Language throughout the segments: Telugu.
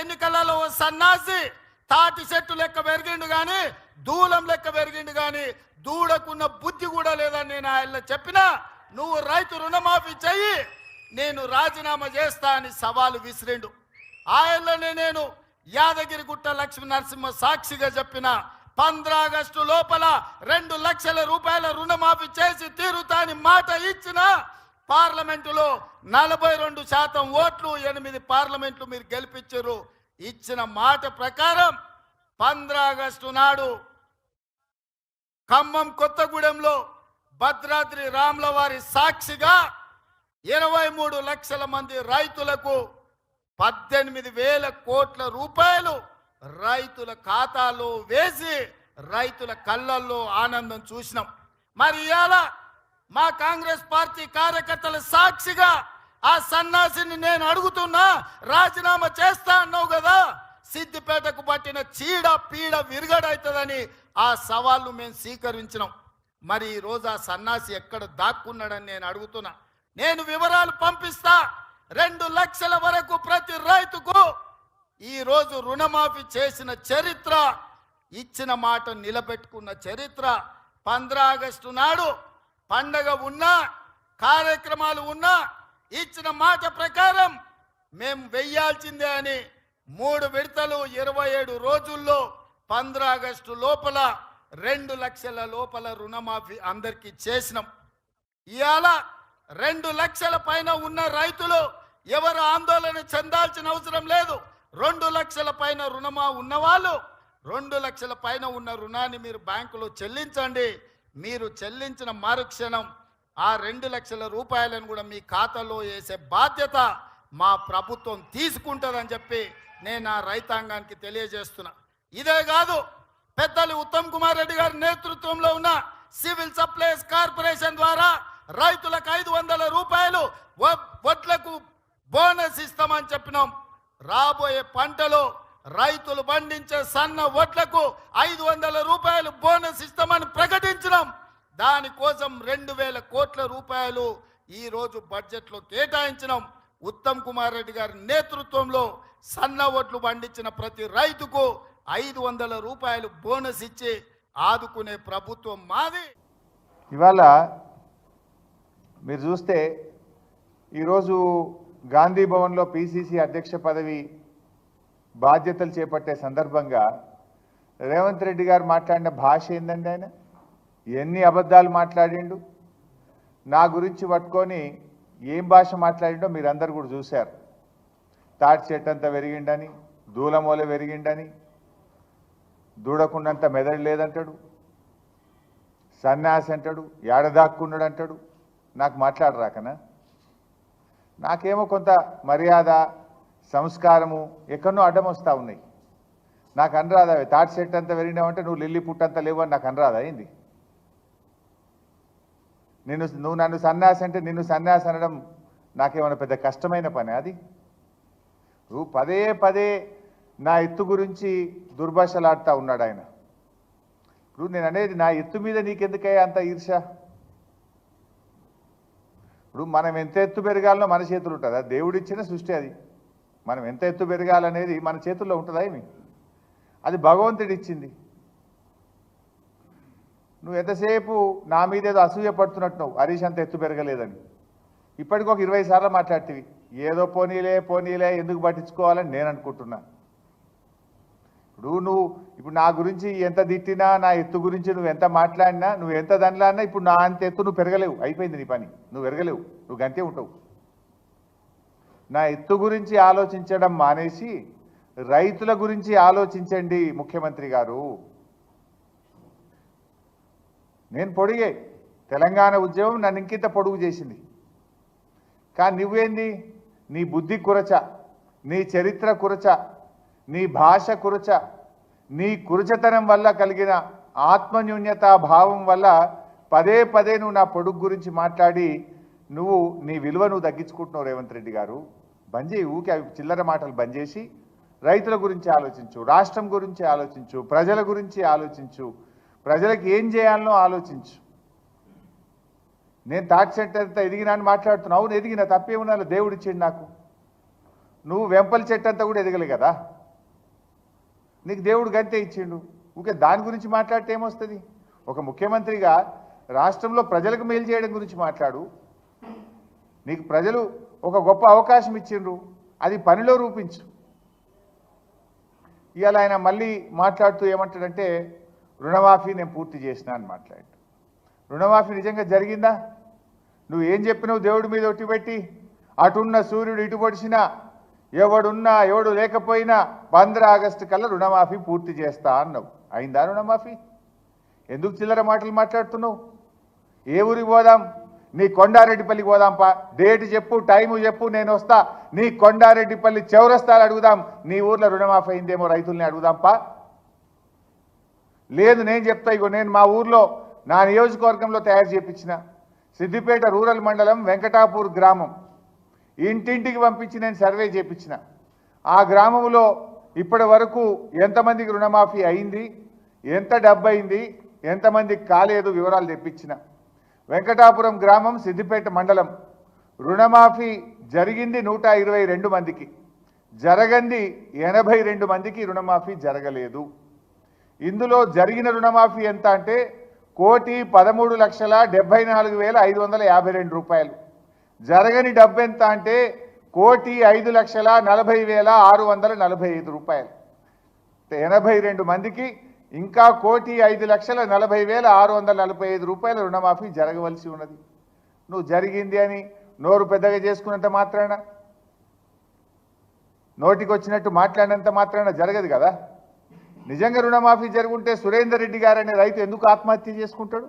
ఎన్నికలలో ఓ సన్నాసి తాటి చెట్టు లెక్క పెరిగిండు గాని దూలం లెక్క పెరిగిండు గాని దూడకున్న బుద్ధి కూడా లేదని నేను ఆయన చెప్పినా నువ్వు రైతు రుణమాఫీ చెయ్యి నేను రాజీనామా చేస్తా అని సవాలు విసిరిండు. ఆయనలోనే నేను యాదగిరిగుట్ట లక్ష్మీ నరసింహ సాక్షిగా చెప్పిన పంద్ర ఆగస్టు లోపల రెండు లక్షల రూపాయల రుణమాఫీ చేసి తీరుతా అని మాట ఇచ్చిన పార్లమెంటులో నలభై రెండు శాతం ఓట్లు ఎనిమిది పార్లమెంట్లు మీరు గెలిపించారు. ఇచ్చిన మాట ప్రకారం పంద్రా ఆగస్టు నాడు ఖమ్మం కొత్తగూడెంలో భద్రాద్రి రాముల వారి సాక్షిగా ఇరవై మూడు లక్షల మంది రైతులకు పద్దెనిమిది వేల కోట్ల రూపాయలు రైతుల ఖాతాలో వేసి రైతుల కళ్ళల్లో ఆనందం చూసినాం. మరి ఇలా మా కాంగ్రెస్ పార్టీ కార్యకర్తల సాక్షిగా ఆ సన్నాసిని నేను అడుగుతున్నా రాజీనామా చేస్తా అన్నావు కదా సిద్దిపేటకు పట్టిన చీడ పీడ విరుగడవుతుందని ఆ సవాళ్ళు మేము స్వీకరించినాం. మరి ఈరోజు రోజు ఆ సన్నాసి ఎక్కడ దాక్కున్నాడని నేను అడుగుతున్నా. నేను వివరాలు పంపిస్తా. రెండు లక్షల వరకు ప్రతి రైతుకు ఈరోజు రుణమాఫీ చేసిన చరిత్ర ఇచ్చిన మాట నిలబెట్టుకున్న చరిత్ర. పంద్ర ఆగస్టు నాడు పండగ ఉన్నా కార్యక్రమాలు ఉన్నా ఇచ్చిన మాట ప్రకారం మేము వెయ్యాల్సిందే అని మూడు విడతలు ఇరవై ఏడు రోజుల్లో పంద్ర ఆగస్టు లోపల రెండు లక్షల లోపల రుణమాఫీ అందరికీ చేసినాం. ఇవాళ రెండు లక్షల పైన ఉన్న రైతులు ఎవరు ఆందోళన చెందాల్సిన అవసరం లేదు. రెండు లక్షల పైన రుణమా ఉన్నవాళ్ళు రెండు లక్షల పైన ఉన్న రుణాన్ని మీరు బ్యాంకులో చెల్లించండి. మీరు చెల్లించిన మరుక్షణం ఆ రెండు లక్షల రూపాయలను కూడా మీ ఖాతాలో వేసే బాధ్యత మా ప్రభుత్వం తీసుకుంటుందని చెప్పి నేను ఆ రైతాంగానికి తెలియజేస్తున్నా. ఇదే కాదు పెద్దలు ఉత్తమ్ కుమార్ రెడ్డి గారి నేతృత్వంలో ఉన్న సివిల్ సప్లైస్ కార్పొరేషన్ ద్వారా రైతులకు ఐదు వందల రూపాయలు వడ్లకు బోనస్ ఇస్తామని చెప్పినాం. రాబోయే పంటలో రైతులు పండించే సన్న వడ్లకు ఐదు వందల రూపాయలు బోనస్ ఇస్తామని ప్రకటించినాం. దానికోసం రెండు వేల కోట్ల రూపాయలు ఈరోజు బడ్జెట్లో కేటాయించినాం. ఉత్తమ్ కుమార్ రెడ్డి గారి నేతృత్వంలో సన్న ఓట్లు పండించిన ప్రతి రైతుకు ఐదు వందల రూపాయలు బోనస్ ఇచ్చి ఆదుకునే ప్రభుత్వం మాది. ఇవాళ మీరు చూస్తే ఈరోజు గాంధీ భవన్లో పిసిసి అధ్యక్ష పదవి బాధ్యతలు చేపట్టే సందర్భంగా రేవంత్ రెడ్డి గారు మాట్లాడిన భాష ఏందండి ఆయన? ఎన్ని అబద్ధాలు మాట్లాడిండు? నా గురించి పట్టుకొని ఏం భాష మాట్లాడిండో మీరందరూ కూడా చూశారు. తాటి చెట్టు అంతా పెరిగిండని దూలమూల పెరిగిండని దూడకుండంత మెదడు లేదంటాడు సన్యాసి అంటాడు ఏడదాక్కున్నాడు అంటాడు. నాకు మాట్లాడరాకనా? నాకేమో కొంత మర్యాద సంస్కారము ఎక్కడనో అడ్డం వస్తూ ఉన్నాయి. నాకు అనరాదా అవి తాటి చెట్టు అంతా పెరిగినావంటే నువ్వు లిల్లీ పుట్టంతా లేవు అని నాకు అనరాదా అయింది. నిన్ను నువ్వు నన్ను సన్యాసి అంటే నిన్ను సన్యాసి అనడం నాకేమైనా పెద్ద కష్టమైన పని అది? నువ్వు పదే పదే నా ఎత్తు గురించి దుర్భాషలాడుతూ ఉన్నాడు ఆయన. ఇప్పుడు నేను అనేది నా ఎత్తు మీద నీకెందుకయ్యా అంత ఈర్ష ఇప్పుడు మనం ఎంత ఎత్తు పెరగాలనో మన చేతులు ఉంటుందా. దేవుడిచ్చిన సృష్టి అది. మనం ఎంత ఎత్తు పెరగాలనేది మన చేతుల్లో ఉంటుందా ఏమి? అది భగవంతుడు ఇచ్చింది. నువ్వు ఎంతసేపు నా మీద ఏదో అసూయ పడుతున్నట్టున్నావు? హరీష్ అంత ఎత్తు పెరగలేదని. ఇప్పటికి ఒక ఇరవై సార్లు మాట్లాడుతీవి. ఏదో పోనీలే పోనీలే ఎందుకు పట్టించుకోవాలని నేను అనుకుంటున్నా. ఇప్పుడు నువ్వు ఇప్పుడు నా గురించి ఎంత తిట్టినా నా ఎత్తు గురించి నువ్వు ఎంత మాట్లాడినా నువ్వు ఎంత దానిలాడినా ఇప్పుడు నా అంత ఎత్తు నువ్వు పెరగలేవు. అయిపోయింది నీ పని. నువ్వు పెరగలేవు. నువ్వు గంతే ఉంటావు. నా ఎత్తు గురించి ఆలోచించడం మానేసి రైతుల గురించి ఆలోచించండి ముఖ్యమంత్రి గారు. నేను పొడిగే. తెలంగాణ ఉద్యమం నన్ను ఇంకింత పొడుగు చేసింది. కానీ నువ్వేంది? నీ బుద్ధి కురచ నీ చరిత్ర కురచ నీ భాష కురచ నీ కురచతనం వల్ల కలిగిన ఆత్మన్యూన్యత భావం వల్ల పదే పదే నువ్వు నా పొడుగు గురించి మాట్లాడి నువ్వు నీ విలువ నువ్వు తగ్గించుకుంటున్నావు రేవంత్ రెడ్డి గారు. బంద్ చేయి ఊకే చిల్లర మాటలు బంద్ చేసి రైతుల గురించి ఆలోచించు రాష్ట్రం గురించి ఆలోచించు ప్రజల గురించి ఆలోచించు ప్రజలకు ఏం చేయాలనో ఆలోచించు. నేను థాట్ చెట్టు అంతా ఎదిగినా అని మాట్లాడుతున్నావు అవును ఎదిగిన తప్పేమున్నా దేవుడు ఇచ్చిండు నాకు. నువ్వు వెంపల చెట్టు అంతా కూడా ఎదగలి కదా. నీకు దేవుడు గంతే ఇచ్చిండు. ఇంకే దాని గురించి మాట్లాడితే ఏమొస్తుంది? ఒక ముఖ్యమంత్రిగా రాష్ట్రంలో ప్రజలకు మేలు చేయడం గురించి మాట్లాడు. నీకు ప్రజలు ఒక గొప్ప అవకాశం ఇచ్చిండ్రు. అది పనిలో రూపించు. ఇవాళ ఆయన మళ్ళీ మాట్లాడుతూ ఏమంటాడంటే రుణమాఫీ నేను పూర్తి చేసిన అని మాట్లాడు. రుణమాఫీ నిజంగా జరిగిందా? నువ్వు ఏం చెప్పినావు దేవుడి మీద ఒట్టి పెట్టి? అటున్న సూర్యుడు ఇటు పొడిచినా ఎవడున్నా ఎవడు లేకపోయినా పంద్ర ఆగస్టు కల్లా రుణమాఫీ పూర్తి చేస్తా అన్నావు. అయిందా రుణమాఫీ? ఎందుకు చిల్లర మాటలు మాట్లాడుతున్నావు? ఏ ఊరికి పోదాం? నీ కొండారెడ్డిపల్లికి పోదాంపా. డేట్ చెప్పు టైము చెప్పు నేను వస్తా. నీ కొండారెడ్డిపల్లి చౌరస్తాలు అడుగుదాం. నీ ఊర్లో రుణమాఫీ అయిందేమో రైతుల్ని అడుగుదాంపా. లేదు నేను చెప్తా ఇగో నేను మా ఊర్లో నా నియోజకవర్గంలో తయారు చేపించిన సిద్దిపేట రూరల్ మండలం వెంకటాపూర్ గ్రామం. ఇంటింటికి పంపించి నేను సర్వే చేయించిన ఆ గ్రామంలో ఇప్పటి వరకు ఎంతమందికి రుణమాఫీ అయింది? ఎంత డబ్బైంది ఎంతమందికి కాలేదు? వివరాలు తెప్పించిన. వెంకటాపురం గ్రామం సిద్దిపేట మండలం. రుణమాఫీ జరిగింది నూట ఇరవై రెండు మందికి. జరగంది ఎనభై రెండు మందికి రుణమాఫీ జరగలేదు. ఇందులో జరిగిన రుణమాఫీ ఎంత అంటే కోటి పదమూడు లక్షల డెబ్బై నాలుగు వేల ఐదు వందల యాభై రెండు రూపాయలు. జరగని డబ్బు ఎంత అంటే కోటి ఐదు లక్షల నలభై వేల ఆరు వందల నలభై ఐదు రూపాయలు. ఎనభై రెండు మందికి ఇంకా కోటి ఐదు లక్షల నలభై వేల ఆరు వందల నలభై ఐదు రూపాయల రుణమాఫీ జరగవలసి ఉన్నది. నువ్వు జరిగింది అని నోరు పెద్దగా చేసుకున్నంత మాత్రాన? నోటికి వచ్చినట్టు మాట్లాడినంత మాత్రాన జరగదు కదా? నిజంగా రుణమాఫీ జరుగుంటే సురేందర్ రెడ్డి గారు అనే రైతు ఎందుకు ఆత్మహత్య చేసుకుంటాడు?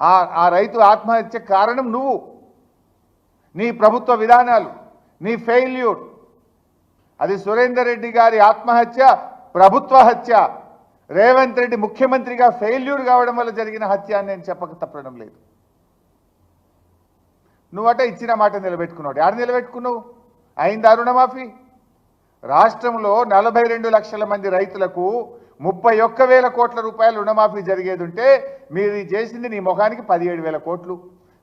ఆ ఆ రైతు ఆత్మహత్య కారణం నువ్వు. నీ ప్రభుత్వ విధానాలు నీ ఫెయిల్యూర్. అది సురేందర్ రెడ్డి గారి ఆత్మహత్య ప్రభుత్వ హత్య. రేవంత్ రెడ్డి ముఖ్యమంత్రిగా ఫెయిల్యూర్ కావడం వల్ల జరిగిన హత్య అని నేను చెప్పక తప్పడం లేదు. నువ్వట ఇచ్చిన మాట నిలబెట్టుకున్నావు. ఆడ నిలబెట్టుకున్నావు? అయిందా రుణమాఫీ? రాష్ట్రంలో నలభై రెండు లక్షల మంది రైతులకు ముప్పై ఒక్క వేల కోట్ల రూపాయల రుణమాఫీ జరిగేది ఉంటే మీరు ఇది చేసింది నీ ముఖానికి పదిహేడు వేల కోట్లు.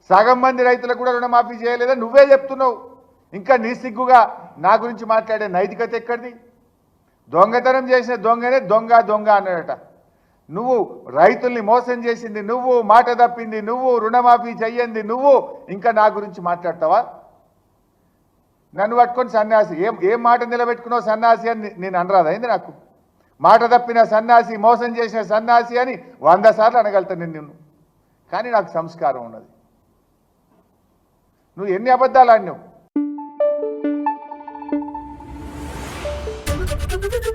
సగం మంది రైతులకు కూడా రుణమాఫీ చేయలేదని నువ్వే చెప్తున్నావు. ఇంకా నీ సిగ్గుగా నా గురించి మాట్లాడే నైతికత ఎక్కడిది? దొంగతనం చేసిన దొంగనే దొంగ దొంగ అన్నాడట. నువ్వు రైతుల్ని మోసం చేసింది నువ్వు మాట తప్పింది నువ్వు రుణమాఫీ చెయ్యంది నువ్వు ఇంకా నా గురించి మాట్లాడతావా? నన్ను పట్టుకొని సన్యాసి ఏం ఏం మాట నిలబెట్టుకున్నావు సన్యాసి అని నేను అనరాదైంది అయింది నాకు? మాట తప్పిన సన్యాసి మోసం చేసిన సన్యాసి అని వంద సార్లు అనగలుగుతాను నేను నిన్ను. కానీ నాకు సంస్కారం ఉన్నది. నువ్వు ఎన్ని అబద్ధాలు ఆడినావు? Thank you.